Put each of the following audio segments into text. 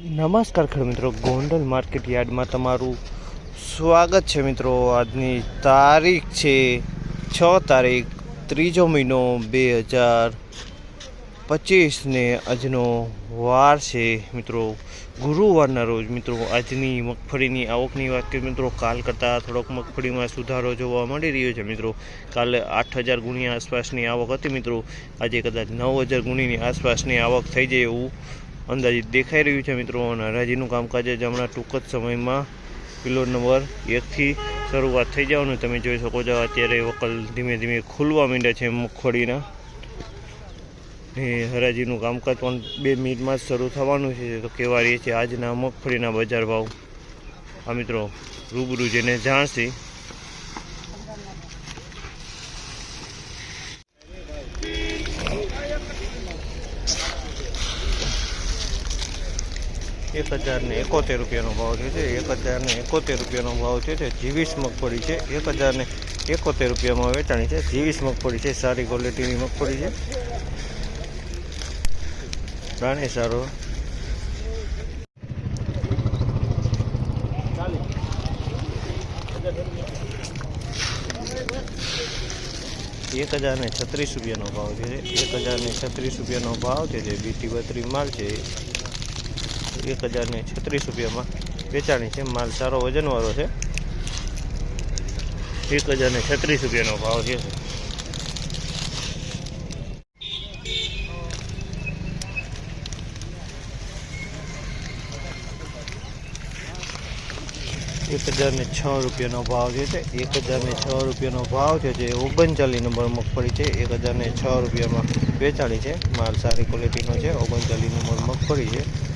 નમસ્કાર ખેડ મિત્રો, ગોંડલ માર્કેટ યાર્ડમાં તમારું સ્વાગત છે મિત્રો. આજની તારીખ છે છ તારીખ, ત્રીજો મહિનો બે હજાર પચીસને આજનો વાર છે મિત્રો. ગુરુવારના રોજ મિત્રો, આજની મગફળીની આવકની વાત કરીએ મિત્રો, કાલ કરતાં થોડોક મગફળીમાં સુધારો જોવા મળી રહ્યો છે મિત્રો. કાલે આઠ હજાર ગુણ્યા આસપાસની આવક હતી મિત્રો. આજે કદાચ નવ હજાર ગુણીની આસપાસની આવક થઈ જાય એવું અંદાજિત દેખાઈ રહ્યું છે મિત્રો અને હરાજીનું કામકાજ જ હમણાં ટૂંક જ સમયમાં કિલો નંબર એકથી શરૂઆત થઈ જવાનું. તમે જોઈ શકો છો અત્યારે વકલ ધીમે ધીમે ખુલવા માંડ્યા છે મગફળીના હરાજીનું કામકાજ પણ બે મિનિટમાં જ શરૂ થવાનું છે. તો કહેવા રહીએ છીએ આજના મગફળીના બજાર ભાવ. આ મિત્રો રૂબરૂ જેને જાણશે. એક હજારને એકોતેર રૂપિયાનો ભાવ છે. એક હજારને એકોતેર રૂપિયાનો ભાવ છે. તે જીવીસ મગફળી છે. એક હજારને એકોતેર રૂપિયામાં વેચાણી છે. જીવીસ મગફળી છે. સારી ક્વોલિટીની મગફળી છે. પ્રાણી સારો. એક હજાર ને છત્રીસ રૂપિયાનો ભાવ છે. એક હજાર ને છત્રીસ રૂપિયાનો ભાવ છે. જે બીટી બત્રી માલ છે. એક હજાર ને છત્રીસ રૂપિયામાં વેચાણી છે. માલ સારો વજનવાળો છે. એક હજાર ને છત્રીસ રૂપિયાનો ભાવ છે. એક હજારને છ રૂપિયાનો ભાવ જે છે એક હજારને છ રૂપિયાનો ભાવ છે જે ઓગણચાલીસ નંબર મગફળી છે. એક હજારને છ રૂપિયામાં વેચાણી છે. માલ સારી ક્વોલિટીનો છે. ઓગણચાલીસ નંબર મગફળી છે.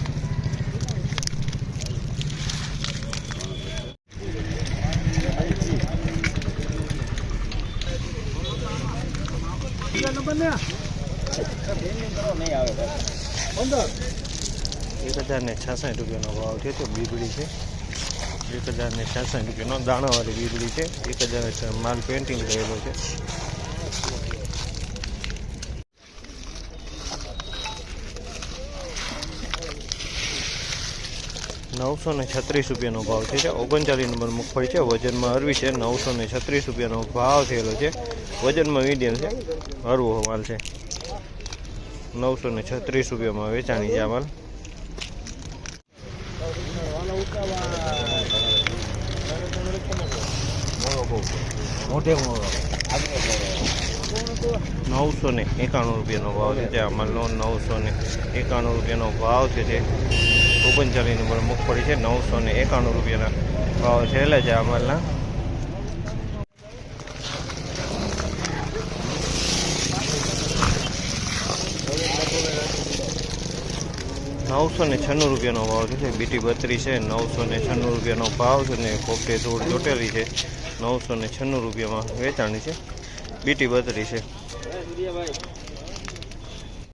એક હજાર ને છાસઠ રૂપિયાનો ભાવ છે તો બીબડી છે. એક હજાર ને છાસઠ રૂપિયાનો દાણાવાળી બીબડી છે. એક હજાર માલ પેન્ટિંગ રહેલો છે. નવસો ને છત્રીસ રૂપિયાનો ભાવ છે. ઓગણચાલીસ નંબર મગફળી છે. વજનમાં હરવી છે. નવસો ને છત્રીસ રૂપિયાનો ભાવ થયેલો છે. વજનમાં મીડિયમ છે. હરવો માલ છે. નવસો ને છત્રીસ રૂપિયામાં વેચાણી છે આ માલ. નવસો ને એકાણું રૂપિયાનો ભાવ છે આ માલનો. નવસો ને એકાણું રૂપિયાનો ભાવ છે. ઓગણચાલીસ નંબર મગફળી છે, નવસો ને એકાણું રૂપિયાના ભાવ થયેલા છે અમારના નવસો ને છન્નું રૂપિયાનો ભાવ છે, બીટી બત્રી છે, નવસો ને છન્નું રૂપિયાનો ભાવ છે ને કોકટે ધૂળ ચોટેલી છે, નવસો ને છન્નું રૂપિયામાં વેચાણી છે, બીટી બત્રી છે.